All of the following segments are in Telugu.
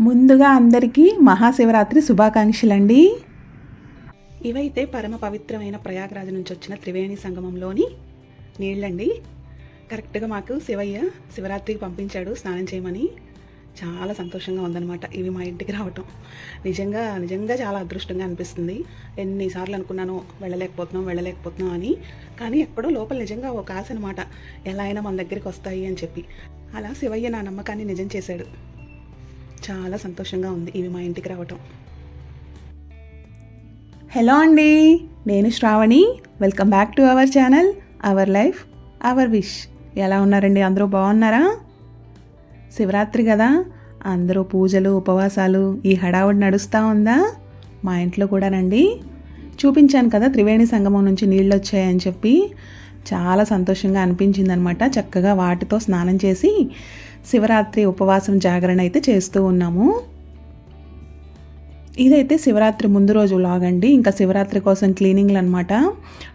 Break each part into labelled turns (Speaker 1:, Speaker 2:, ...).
Speaker 1: ముందుగా అందరికీ మహాశివరాత్రి శుభాకాంక్షలండి. ఇవైతే పరమ పవిత్రమైన ప్రయాగరాజు నుంచి వచ్చిన త్రివేణి సంగమంలోని నీళ్ళండి. కరెక్ట్గా మాకు శివయ్య శివరాత్రికి పంపించాడు స్నానం చేయమని. చాలా సంతోషంగా ఉందన్నమాట ఇవి మా ఇంటికి రావటం. నిజంగా నిజంగా చాలా అదృష్టంగా అనిపిస్తుంది. ఎన్నిసార్లు అనుకున్నాను వెళ్ళలేకపోతున్నాం వెళ్ళలేకపోతున్నాం అని. కానీ ఎక్కడో లోపల నిజంగా ఒక ఆశ అనమాట ఎలా అయినా మన దగ్గరికి వస్తాయి అని చెప్పి. అలా శివయ్య నా నమ్మకాన్ని నిజం చేశాడు. చాలా సంతోషంగా ఉంది ఇవి మా ఇంటికి రావటం. హలో అండి నేను Shravani. Welcome back to our channel our life our wish ఎలా ఉన్నారండి? అందరూ బాగున్నారా? శివరాత్రి కదా అందరూ పూజలు ఉపవాసాలు ఈ హడావుడి నడుస్తూ ఉందా? మా ఇంట్లో కూడానండి. చూపించాను కదా త్రివేణి సంగమం నుంచి నీళ్ళు వచ్చాయని చెప్పి. చాలా సంతోషంగా అనిపించింది అనమాట చక్కగా వాటితో స్నానం చేసి శివరాత్రి ఉపవాసం జాగరణ అయితే చేస్తూ ఉన్నాము. ఇదైతే శివరాత్రి ముందు రోజు లాగండి అండి. ఇంకా శివరాత్రి కోసం క్లీనింగ్లు అనమాట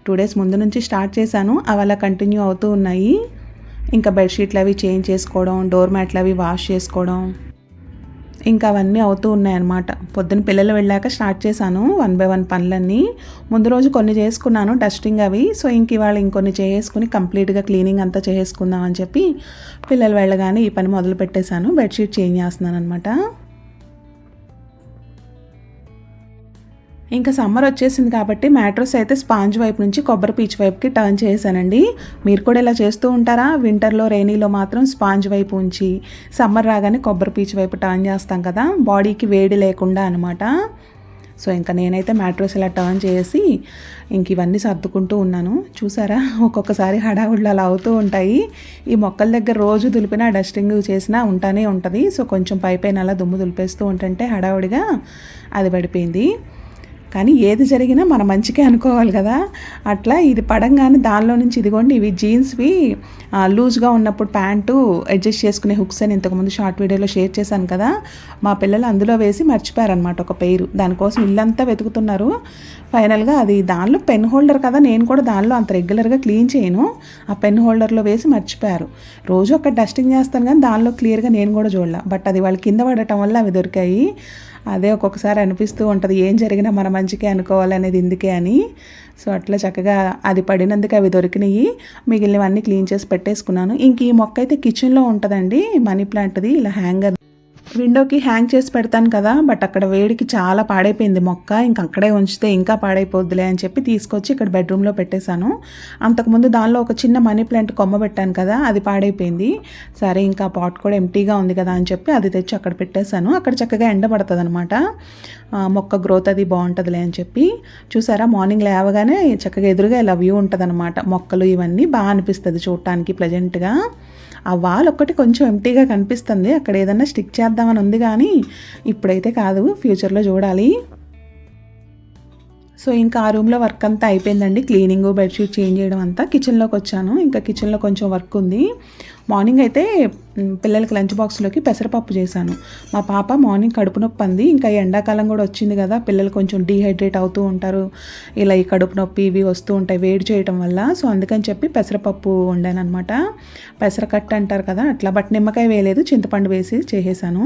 Speaker 1: టూ డేస్ ముందు నుంచి స్టార్ట్ చేశాను. అవి అలా కంటిన్యూ అవుతూ ఉన్నాయి. ఇంకా బెడ్షీట్లు అవి చేంజ్ చేసుకోవడం డోర్ మ్యాట్లు అవి వాష్ చేసుకోవడం. ఇంకా అవన్నీ అవుతూ ఉన్నాయన్నమాట. పొద్దున్న పిల్లలు వెళ్ళాక స్టార్ట్ చేశాను వన్ బై వన్ పనులన్నీ. ముందు రోజు కొన్ని చేసుకున్నాను డస్టింగ్ అవి. సో ఇంక ఇవాళ ఇంకొన్ని చేసుకుని కంప్లీట్గా క్లీనింగ్ అంతా చేసుకుందాం అని చెప్పి పిల్లలు వెళ్ళగానే ఈ పని మొదలు పెట్టేశాను బెడ్షీట్ చేంజ్ చేస్తున్నాను అనమాట ఇంకా సమ్మర్ వచ్చేసింది కాబట్టి మ్యాట్రస్ అయితే స్పాంజ్ వైపు నుంచి కొబ్బరి పీచ్ వైపుకి టర్న్ చేశానండి. మీరు కూడా ఇలా చేస్తూ ఉంటారా? వింటర్లో రైనీలో మాత్రం స్పాంజ్ వైపు ఉంచి సమ్మర్ రాగానే కొబ్బరి పీచ్ వైపు టర్న్ చేస్తాం కదా? బాడీకి వేడి లేకుండా అనమాట సో ఇంకా నేనైతే మ్యాట్రస్ ఇలా టర్న్ చేసి ఇంక ఇవన్నీ సర్దుకుంటూ ఉన్నాను. చూసారా? ఒక్కొక్కసారి హడావుళ్ళు అలా అవుతూ ఉంటాయి. ఈ మొక్కల దగ్గర రోజు దులిపినా డస్టింగ్ చేసినా ఉంటానే ఉంటుంది. సో కొంచెం పైపైన అలా దుమ్ము దులిపేస్తూ ఉంటుంటే హడావుడిగా అది పడిపోయింది. కానీ ఏది జరిగినా మన మంచికే అనుకోవాలి కదా. అట్లా ఇది పడంగానే దానిలో నుంచి ఇదిగోండి ఇవి జీన్స్వి లూజ్గా ఉన్నప్పుడు ప్యాంటు అడ్జస్ట్ చేసుకునే హుక్స్ అని ఇంతకుముందు షార్ట్ వీడియోలో షేర్ చేశాను కదా. మా పిల్లలు అందులో వేసి మర్చిపోయారనమాట ఒక పేరు. దానికోసం ఇల్లంతా వెతుకుతున్నారు. ఫైనల్గా అది దానిలో పెన్ హోల్డర్ కదా నేను కూడా దానిలో అంత రెగ్యులర్గా క్లీన్ చేయను. ఆ పెన్ హోల్డర్లో వేసి మర్చిపోయారు. రోజు ఒక డస్టింగ్ చేస్తాను కానీ దానిలో క్లియర్గా నేను కూడా చూడలే. బట్ అది వాళ్ళు కింద పడటం వల్ల అవి దొరికాయి. అదే ఒక్కొక్కసారి అనిపిస్తూ ఉంటుంది ఏం జరిగినా మన మంచికే అనుకోవాలనేది ఇందుకే అని. సో అట్లా చక్కగా అది పడినందుకు అవి దొరికినాయి. మిగిలినవన్నీ క్లీన్ చేసి పెట్టేసుకున్నాను. ఇంక ఈ మొక్క అయితే కిచెన్లో ఉంటుందండి. మనీ ప్లాంట్ది ఇలా హ్యాంగర్ విండోకి హ్యాంగ్ చేసి పెడతాను కదా బట్ అక్కడ వేడికి చాలా పాడైపోయింది మొక్క. ఇంక అక్కడే ఉంచితే ఇంకా పాడైపోద్దులే అని చెప్పి తీసుకొచ్చి ఇక్కడ బెడ్రూమ్లో పెట్టేశాను. అంతకుముందు దానిలో ఒక చిన్న మనీ ప్లాంట్ కొమ్మ పెట్టాను కదా అది పాడైపోయింది. సరే ఇంకా పాట్ కూడా ఎంటీగా ఉంది కదా అని చెప్పి అది తెచ్చి అక్కడ పెట్టేశాను. అక్కడ చక్కగా ఎండ పడుతుంది అనమాట మొక్క గ్రోత్ అది బాగుంటుందిలే అని చెప్పి. చూసారా మార్నింగ్ లేవగానే చక్కగా ఎదురుగా ఇలా వ్యూ ఉంటుంది మొక్కలు ఇవన్నీ బాగా అనిపిస్తుంది చూడటానికి ప్లెజెంట్గా ఆ వాల్ ఒక్కటి కొంచెం ఎంటీగా కనిపిస్తుంది. అక్కడ ఏదన్నా స్టిక్ చేద్దామని ఉంది కానీ ఇప్పుడైతే కాదు. ఫ్యూచర్లో చూడాలి. సో ఇంకా ఆ రూమ్లో వర్క్ అంతా అయిపోయిందండి. క్లీనింగ్ బెడ్షీట్ చేంజ్ చేయడం అంతా కిచెన్లోకి వచ్చాను. ఇంకా కిచెన్లో కొంచెం వర్క్ ఉంది. మార్నింగ్ అయితే పిల్లలకి లంచ్ బాక్స్లోకి పెసరపప్పు చేశాను. మా పాప మార్నింగ్ కడుపు నొప్పి అంది. ఇంకా ఎండాకాలం కూడా వచ్చింది కదా పిల్లలు కొంచెం డీహైడ్రేట్ అవుతూ ఉంటారు. ఇలా ఈ కడుపు నొప్పి ఇవి వస్తూ ఉంటాయి వేడి చేయడం వల్ల. సో అందుకని చెప్పి పెసరపప్పు వండాను అనమాట పెసరకట్ట అంటారు కదా అట్లా. బట్ నిమ్మకాయ వేయలేదు చింతపండు వేసి చేసేసాను.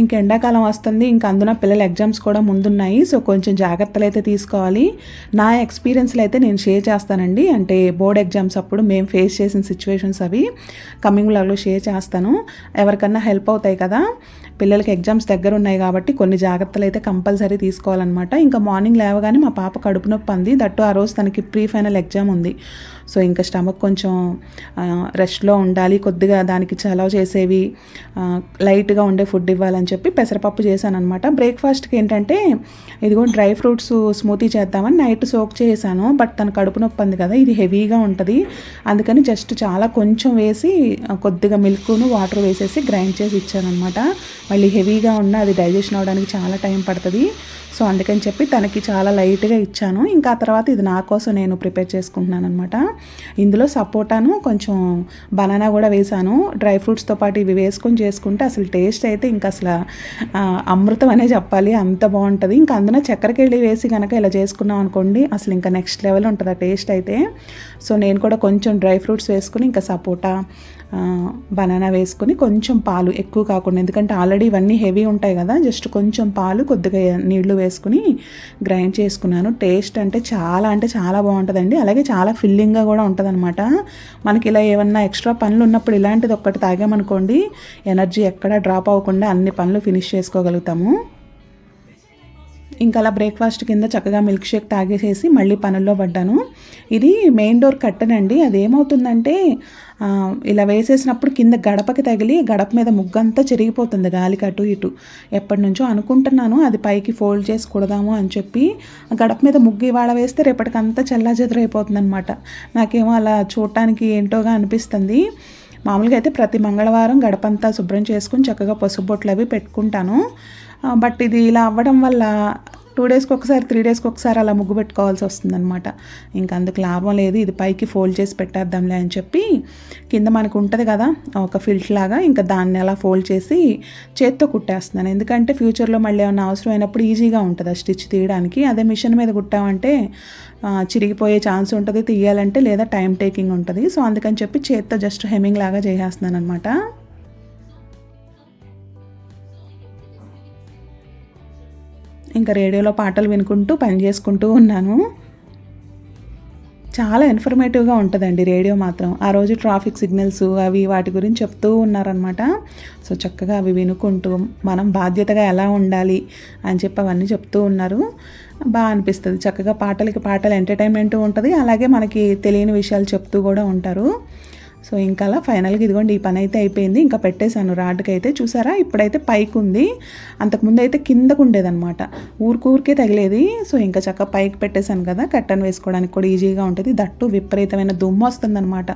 Speaker 1: ఇంక ఎండాకాలం వస్తుంది ఇంక అందున పిల్లల ఎగ్జామ్స్ కూడా ముందున్నాయి. సో కొంచెం జాగ్రత్తలు అయితే తీసుకోవాలి. నా ఎక్స్పీరియన్స్లు అయితే నేను షేర్ చేస్తానండి. అంటే బోర్డ్ ఎగ్జామ్స్ అప్పుడు మేము ఫేస్ చేసిన సిచ్యువేషన్స్ అవి కమింగ్ లాగ్లో షేర్ చేస్తాను. ఎవరికన్నా హెల్ప్ అవుతాయి కదా? పిల్లలకి ఎగ్జామ్స్ దగ్గర ఉన్నాయి కాబట్టి కొన్ని జాగ్రత్తలు అయితే కంపల్సరీ తీసుకోవాలన్నమాట. ఇంకా మార్నింగ్ లేవగానే మా పాప కడుపు నొప్పి అంది. దట్టు ఆ రోజు తనకి ప్రీ ఫైనల్ ఎగ్జామ్ ఉంది. సో ఇంకా స్టమక్ కొంచెం రెస్ట్లో ఉండాలి. కొద్దిగా దానికి చలవ చేసేవి లైట్గా ఉండే ఫుడ్ ఇవ్వాలని చెప్పి పెసరపప్పు చేశానమాట అనమాట బ్రేక్ఫాస్ట్కి ఏంటంటే ఇదిగో డ్రై ఫ్రూట్స్ స్మూతీ చేద్దామని నైట్ సోక్ చేశాను. బట్ తన కడుపు నొప్పి ఉంది కదా ఇది హెవీగా ఉంటుంది. అందుకని జస్ట్ చాలా కొంచెం వేసి కొద్దిగా మిల్క్ను వాటర్ వేసేసి గ్రైండ్ చేసి ఇచ్చాను అనమాట మళ్ళీ హెవీగా ఉన్న అది డైజెషన్ అవ్వడానికి చాలా టైం పడుతుంది. సో అందుకని చెప్పి తనకి చాలా లైట్గా ఇచ్చాను. ఇంకా ఆ తర్వాత ఇది నా కోసం నేను ప్రిపేర్ చేసుకుంటున్నాను అనమాట ఇందులో సపోటాను కొంచెం బనానా కూడా వేసాను. డ్రై ఫ్రూట్స్తో పాటు ఇవి వేసుకొని చేసుకుంటే అసలు టేస్ట్ అయితే ఇంకా అసలు అమృతం అనే చెప్పాలి అంత బాగుంటుంది. ఇంకా అందులో చక్కెరకెళ్ళి వేసి కనుక ఇలా చేసుకున్నాం అనుకోండి అసలు ఇంకా నెక్స్ట్ లెవెల్ ఉంటుంది ఆ టేస్ట్ అయితే. సో నేను కూడా కొంచెం డ్రై ఫ్రూట్స్ వేసుకుని ఇంకా సపోటా బనానా వేసుకొని కొంచెం పాలు ఎక్కువ కాకుండా ఎందుకంటే ఆల్రెడీ ఇవన్నీ హెవీ ఉంటాయి కదా జస్ట్ కొంచెం పాలు కొద్దిగా నీళ్ళు వేసుకుని గ్రైండ్ చేసుకున్నాను. టేస్ట్ అంటే చాలా అంటే చాలా బాగుంటుందండి. అలాగే చాలా ఫిల్లింగ్గా కూడా ఉంటుందన్నమాట. మనకి ఇలా ఏమన్నా ఎక్స్ట్రా పనులు ఉన్నప్పుడు ఇలాంటిది ఒక్కటి తాగామనుకోండి ఎనర్జీ ఎక్కడ డ్రాప్ అవ్వకుండా అన్ని పనులు ఫినిష్ చేసుకోగలుగుతాము. ఇంకా అలా బ్రేక్ఫాస్ట్ కింద చక్కగా మిల్క్ షేక్ తాగేసేసి మళ్ళీ పనుల్లో పడ్డాను. ఇది మెయిన్ డోర్ కట్టనండి అది ఏమవుతుందంటే ఇలా వేసేసినప్పుడు కింద గడపకి తగిలి గడప మీద ముగ్గంతా చెరిగిపోతుంది గాలికి అటు ఇటు. ఎప్పటి నుంచో అనుకుంటున్నాను అది పైకి ఫోల్డ్ చేసి కుడదాము అని చెప్పి. గడప మీద ముగ్గు ఇవాళ వేస్తే రేపటికంతా చెల్లా చెదరైపోతుంది అనమాట నాకేమో అలా చూడటానికి ఏంటోగా అనిపిస్తుంది. మామూలుగా అయితే ప్రతి మంగళవారం గడపంతా శుభ్రం చేసుకుని చక్కగా పసుపు బొట్లు అవి పెట్టుకుంటాను. బట్ ఇది ఇలా అవ్వడం వల్ల టూ డేస్కి ఒకసారి త్రీ డేస్కి ఒకసారి అలా ముగ్గు పెట్టుకోవాల్సి వస్తుందన్నమాట. ఇంకా అందుకు లాభం లేదు ఇది పైకి ఫోల్డ్ చేసి పెట్టేద్దాంలే అని చెప్పి కింద మనకు ఉంటుంది కదా ఒక ఫిల్ట్ లాగా ఇంకా దాన్ని అలా ఫోల్డ్ చేసి చేత్తో కుట్టేస్తున్నాను. ఎందుకంటే ఫ్యూచర్లో మళ్ళీ ఏమైనా అవసరం అయినప్పుడు ఈజీగా ఉంటుంది ఆ స్టిచ్ తీయడానికి. అదే మిషన్ మీద కుట్టామంటే చిరిగిపోయే ఛాన్స్ ఉంటుంది తీయాలంటే లేదా టైం టేకింగ్ ఉంటుంది. సో అందుకని చెప్పి చేత్తో జస్ట్ హెమ్మింగ్ లాగా చేసేస్తున్నాను అనమాట ఇంకా రేడియోలో పాటలు వినుకుంటూ పని చేసుకుంటూ ఉన్నాను. చాలా ఇన్ఫర్మేటివ్గా ఉంటుందండి రేడియో మాత్రం. ఆ రోజు ట్రాఫిక్ సిగ్నల్స్ అవి వాటి గురించి చెప్తూ ఉన్నారనమాట సో చక్కగా అవి వినుకుంటూ మనం బాధ్యతగా ఎలా ఉండాలి అని చెప్పి అవన్నీ చెప్తూ ఉన్నారు. బాగా అనిపిస్తుంది. చక్కగా పాటలకి పాటలు ఎంటర్టైన్మెంట్ ఉంటుంది. అలాగే మనకి తెలియని విషయాలు చెప్తూ కూడా ఉంటారు. సో ఇంకా అలా ఫైనల్గా ఇదిగోండి ఈ పని అయితే అయిపోయింది. ఇంకా పెట్టేశాను రాడ్కి అయితే చూసారా? ఇప్పుడైతే పైకి ఉంది అంతకుముందు అయితే కిందకు ఉండేదన్నమాట ఊరికూరికే తగిలేది. సో ఇంకా చక్కగా పైకి పెట్టేశాను కదా. కట్టన్ వేసుకోవడానికి కూడా ఈజీగా ఉంటుంది. దట్టు విపరీతమైన దుమ్ము వస్తుందన్నమాట.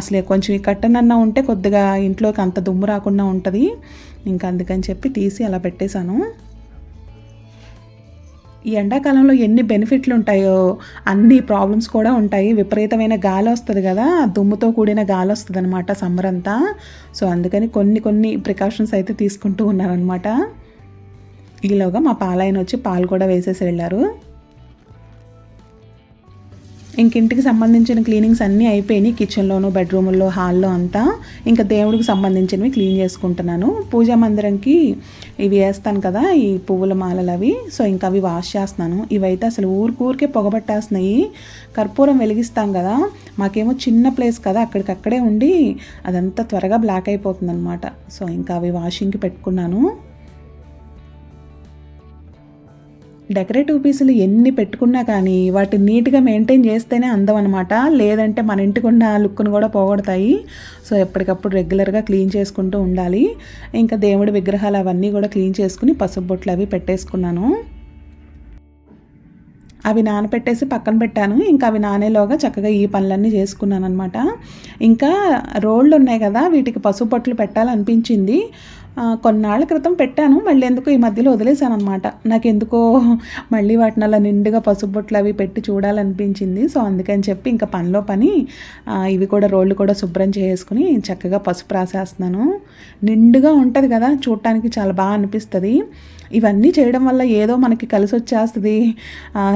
Speaker 1: అసలే కొంచెం ఈ కట్టన్ అన్న ఉంటే కొద్దిగా ఇంట్లోకి అంత దుమ్ము రాకుండా ఉంటుంది. ఇంకా అందుకని చెప్పి తీసి అలా పెట్టేశాను. ఈ ఎండాకాలంలో ఎన్ని బెనిఫిట్లు ఉంటాయో అన్ని ప్రాబ్లమ్స్ కూడా ఉంటాయి. విపరీతమైన గాలి వస్తుంది కదా దుమ్ముతో కూడిన గాలి వస్తుంది అనమాట సమ్మర్ అంతా సో అందుకని కొన్ని కొన్ని ప్రికాషన్స్ అయితే తీసుకుంటూ ఉన్నారనమాట ఈలోగా మా పాలైన వచ్చి పాలు కూడా వేసేసి వెళ్ళారు. ఇంక ఇంటికి సంబంధించిన క్లీనింగ్స్ అన్నీ అయిపోయినాయి కిచెన్లోను బెడ్రూముల్లో హాల్లో అంతా. ఇంకా దేవుడికి సంబంధించినవి క్లీన్ చేసుకుంటున్నాను. పూజా మందిరంకి ఇవి వేస్తాను కదా ఈ పువ్వుల మాలలు అవి. సో ఇంకా అవి వాష్ చేస్తున్నాను. ఇవైతే అసలు ఊరికూరికే పొగబట్టేస్తున్నాయి. కర్పూరం వెలిగిస్తాం కదా మాకేమో చిన్న ప్లేస్ కదా అక్కడికక్కడే ఉండి అదంతా త్వరగా బ్లాక్ అయిపోతుంది అనమాట సో ఇంకా అవి వాషింగ్కి పెట్టుకున్నాను. డెకరేటివ్ పీసులు ఎన్ని పెట్టుకున్నా కానీ వాటిని నీట్గా మెయింటైన్ చేస్తేనే అందం అనమాట లేదంటే మన ఇంటికి ఉన్న లుక్ను కూడా పోగొడతాయి. సో ఎప్పటికప్పుడు రెగ్యులర్గా క్లీన్ చేసుకుంటూ ఉండాలి. ఇంకా దేవుడి విగ్రహాలు అవన్నీ కూడా క్లీన్ చేసుకుని పసుపు బొట్లు అవి పెట్టేసుకున్నాను. అవి నానపెట్టేసి పక్కన పెట్టాను. ఇంకా అవి నానేలోగా చక్కగా ఈ పనులన్నీ చేసుకున్నాను అనమాట ఇంకా రోళ్ళు ఉన్నాయి కదా వీటికి పసుపు పట్లు పెట్టాలనిపించింది. కొన్నాళ్ళ క్రితం పెట్టాను మళ్ళీ ఎందుకు ఈ మధ్యలో వదిలేశాను అనమాట నాకు ఎందుకో మళ్ళీ వాటిని అలా నిండుగా పసుపుబొట్లు అవి పెట్టి చూడాలనిపించింది. సో అందుకని చెప్పి ఇంకా పనిలో పని ఇవి కూడా రోళ్ళు కూడా శుభ్రం చేసుకుని చక్కగా పసుపు రాసేస్తున్నాను. నిండుగా ఉంటుంది కదా చూడటానికి చాలా బాగా అనిపిస్తుంది. ఇవన్నీ చేయడం వల్ల ఏదో మనకి కలిసి వచ్చేస్తుంది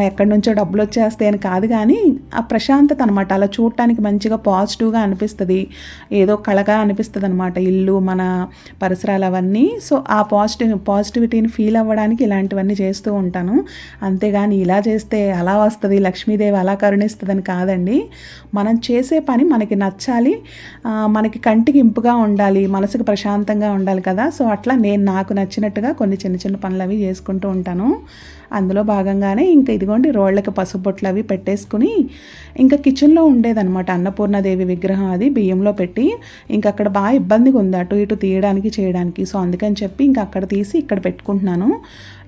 Speaker 1: ఎక్కడి నుంచో డబ్బులు వచ్చేస్తాయి అని కాదు కానీ ఆ ప్రశాంతత అనమాట అలా చూడటానికి మంచిగా పాజిటివ్గా అనిపిస్తుంది. ఏదో కళగా అనిపిస్తుంది అనమాట ఇల్లు మన పరిసరాలు అవన్నీ. సో ఆ పాజిటివ్ పాజిటివిటీని ఫీల్ అవ్వడానికి ఇలాంటివన్నీ చేస్తూ ఉంటాను. అంతేగాని ఇలా చేస్తే అలా వస్తుంది లక్ష్మీదేవి అలా కరుణిస్తుందని కాదండి. మనం చేసే పని మనకి నచ్చాలి. మనకి కంటికి ఇంపుగా ఉండాలి మనసుకు ప్రశాంతంగా ఉండాలి కదా. సో అట్లా నేను నాకు నచ్చినట్టుగా కొన్ని చిన్న చిన్న పనులు అవి చేసుకుంటూ ఉంటాను. అందులో భాగంగానే ఇంకా ఇదిగోండి రోళ్ళకి పసుపు బొట్లు అవి పెట్టేసుకుని ఇంకా కిచెన్లో ఉండేదన్నమాట. అన్నపూర్ణదేవి విగ్రహం అది బియ్యంలో పెట్టి ఇంకా అక్కడ బాగా ఇబ్బందిగా ఉంది అటు ఇటు తీయడానికి చేయడానికి. సో అందుకని చెప్పి ఇంకా అక్కడ తీసి ఇక్కడ పెట్టుకుంటున్నాను.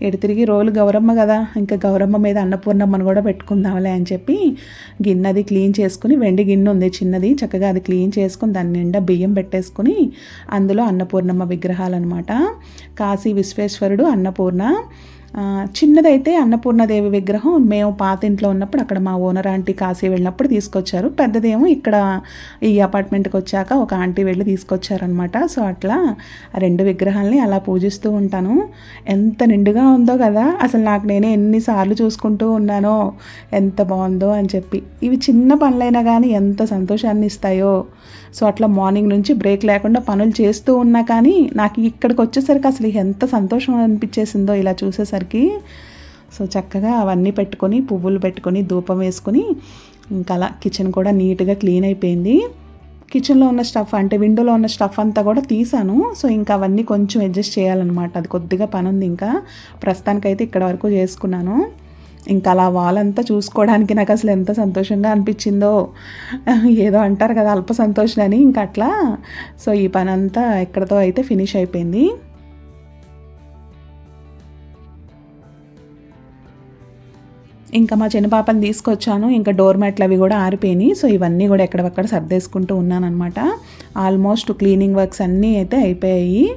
Speaker 1: ఎటు తిరిగి రోలు గౌరమ్మ కదా ఇంకా గౌరమ్మ మీద అన్నపూర్ణమ్మను కూడా పెట్టుకుందాంలే అని చెప్పి గిన్నెది క్లీన్ చేసుకుని వెండి గిన్నె ఉంది చిన్నది చక్కగా అది క్లీన్ చేసుకుని దాని నిండా బియ్యం పెట్టేసుకుని అందులో అన్నపూర్ణమ్మ విగ్రహాలు అనమాట కాశీ విశ్వేశ్వరుడు అన్న అన్నపూర్ణ. చిన్నదైతే అన్నపూర్ణదేవి విగ్రహం. మేము పాత ఇంట్లో ఉన్నప్పుడు అక్కడ మా ఓనర్ ఆంటీ కాశీ వెళ్ళినప్పుడు తీసుకొచ్చారు. పెద్దదేమో ఇక్కడ ఈ అపార్ట్మెంట్కి వచ్చాక ఒక ఆంటీ వెళ్ళి తీసుకొచ్చారనమాట సో అట్లా రెండు విగ్రహాలని అలా పూజిస్తూ ఉంటాను. ఎంత నిండుగా ఉందో కదా! అసలు నాకు నేనే ఎన్నిసార్లు చూసుకుంటూ ఉన్నానో ఎంత బాగుందో అని చెప్పి. ఇవి చిన్న పనులైనా కానీ ఎంత సంతోషాన్ని ఇస్తాయో! సో అట్లా మార్నింగ్ నుంచి బ్రేక్ లేకుండా పనులు చేస్తూ ఉన్నా కానీ నాకు ఇక్కడికి వచ్చేసరికి అసలు ఎంత సంతోషం అనిపించేసిందో ఇలా చూసేసరికి. సో చక్కగా అవన్నీ పెట్టుకొని పువ్వులు పెట్టుకొని ధూపం వేసుకొని ఇంకా అలా కిచెన్ కూడా నీట్గా క్లీన్ అయిపోయింది. కిచెన్లో ఉన్న స్టఫ్ అంటే విండోలో ఉన్న స్టఫ్ అంతా కూడా తీసాను. సో ఇంకా అవన్నీ కొంచెం అడ్జస్ట్ చేయాలన్నమాట. అది కొద్దిగా పని ఉంది ఇంకా. ప్రస్తుతానికైతే ఇక్కడ వరకు చేసుకున్నాను. ఇంకా అలా వాళ్ళంతా చూసుకోవడానికి నాకు అసలు ఎంత సంతోషంగా అనిపించిందో. ఏదో అంటారు కదా అల్ప సంతోషం అని. ఇంకా అట్లా. సో ఈ పని అంతా ఎక్కడితో అయితే ఫినిష్ అయిపోయింది. ఇంకా మా చిన్న పాపని తీసుకొచ్చాను. ఇంకా డోర్ మ్యాట్లు అవి కూడా ఆరిపోయినాయి. సో ఇవన్నీ కూడా ఎక్కడక్కడ సర్దేసుకుంటూ ఉన్నానమాట ఆల్మోస్ట్ క్లీనింగ్ వర్క్స్ అన్నీ అయితే అయిపోయాయి.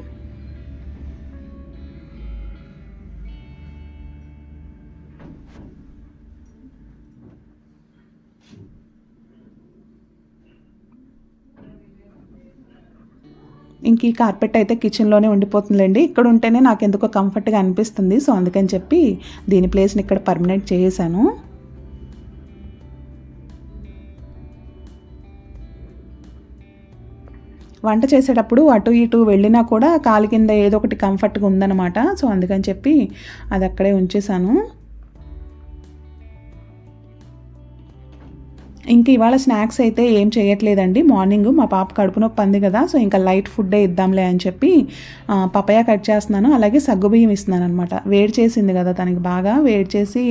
Speaker 1: ఇంక ఈ కార్పెట్ అయితే కిచెన్లోనే ఉండిపోతుందండి ఇక్కడ ఉంటేనే నాకు ఎందుకో కంఫర్ట్గా అనిపిస్తుంది. సో అందుకని చెప్పి దీని ప్లేస్ని ఇక్కడ పర్మనెంట్ చేసేసాను. వంట చేసేటప్పుడు అటు ఇటు వెళ్ళినా కూడా కాలు కింద ఏదో ఒకటి కంఫర్ట్గా ఉందన్నమాట. సో అందుకని చెప్పి అది అక్కడే ఉంచేసాను. ఇంక ఇవాళ స్నాక్స్ అయితే ఏం చేయట్లేదండి. మార్నింగ్ మా పాప కడుపు నొప్పి అంది కదా సో ఇంకా లైట్ ఫుడ్డే ఇద్దాంలే అని చెప్పి పపయ కట్ చేస్తున్నాను. అలాగే సగ్గుబియ్యం ఇస్తున్నాను అనమాట వేడి చేసింది కదా తనకి బాగా వేడి చేసి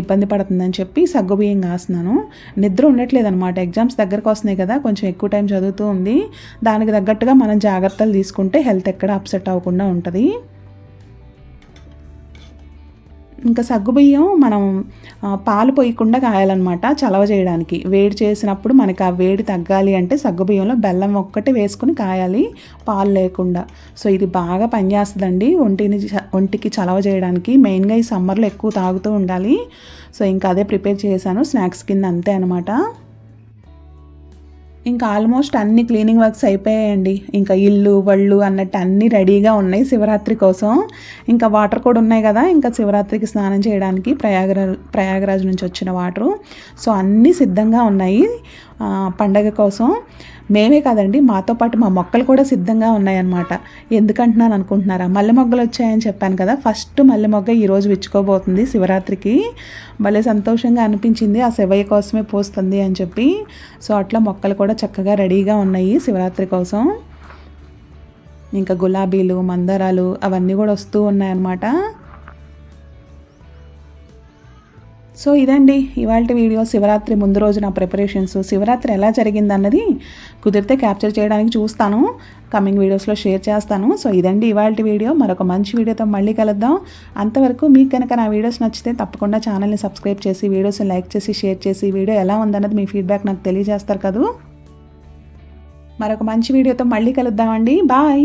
Speaker 1: ఇబ్బంది పడుతుందని చెప్పి సగ్గుబియ్యం కాస్తున్నాను. నిద్ర ఉండట్లేదు అనమాట ఎగ్జామ్స్ దగ్గరకు వస్తున్నాయి కదా కొంచెం ఎక్కువ టైం చదువుతూ ఉంది. దానికి తగ్గట్టుగా మనం జాగ్రత్తలు తీసుకుంటే హెల్త్ ఎక్కడ అప్సెట్ అవ్వకుండా ఉంటుంది. ఇంకా సగ్గుబియ్యం మనం పాలు పోయకుండా కాయాలన్నమాట చలవ చేయడానికి. వేడి చేసినప్పుడు మనకి ఆ వేడి తగ్గాలి అంటే సగ్గుబియ్యంలో బెల్లం ఒక్కటి వేసుకుని కాయాలి పాలు లేకుండా. సో ఇది బాగా పనిచేస్తుందండి ఒంటిని ఒంటికి చలవ చేయడానికి. మెయిన్గా ఈ సమ్మర్లో ఎక్కువ తాగుతూ ఉండాలి. సో ఇంకా అదే ప్రిపేర్ చేశాను. స్నాక్స్ కింద అంతే అనమాట ఇంకా ఆల్మోస్ట్ అన్ని క్లీనింగ్ వర్క్స్ అయిపోయాయండి. ఇంకా ఇల్లు వళ్ళు అన్నట్టు అన్నీ రెడీగా ఉన్నాయి శివరాత్రి కోసం. ఇంకా వాటర్ కూడా ఉన్నాయి కదా ఇంకా శివరాత్రికి స్నానం చేయడానికి ప్రయాగరా ప్రయాగరాజ్ నుంచి వచ్చిన వాటరు సో అన్నీ సిద్ధంగా ఉన్నాయి. పండగ కోసం మేమే కాదండి మాతో పాటు మా మొక్కలు కూడా సిద్ధంగా ఉన్నాయన్నమాట. ఎందుకంటున్నాను అనుకుంటున్నారా? మల్లె మొగ్గలు వచ్చాయని చెప్పాను కదా ఫస్ట్ మల్లె మొగ్గ ఈరోజు విచ్చుకోబోతుంది శివరాత్రికి. భలే సంతోషంగా అనిపించింది ఆ శివయ్య కోసమే పోస్తుంది అని చెప్పి. సో అట్లా మొక్కలు కూడా చక్కగా రెడీగా ఉన్నాయి శివరాత్రి కోసం. ఇంకా గులాబీలు మందారాలు అవన్నీ కూడా వస్తూ ఉన్నాయన్నమాట. సో ఇదండి ఇవాళ వీడియో. శివరాత్రి ముందు రోజు నా ప్రిపరేషన్స్. శివరాత్రి ఎలా జరిగిందన్నది కుదిరితే క్యాప్చర్ చేయడానికి చూస్తాను. కమింగ్ వీడియోస్లో షేర్ చేస్తాను. సో ఇదండి ఇవాళ వీడియో. మరొక మంచి వీడియోతో మళ్ళీ కలుద్దాం. అంతవరకు మీకు కనుక నా వీడియోస్ నచ్చితే తప్పకుండా ఛానల్ని సబ్స్క్రైబ్ చేసి వీడియోస్ని లైక్ చేసి షేర్ చేసి వీడియో ఎలా ఉందన్నది మీ ఫీడ్బ్యాక్ నాకు తెలియజేస్తారు కదూ. మరొక మంచి వీడియోతో మళ్ళీ కలుద్దామండి. బాయ్.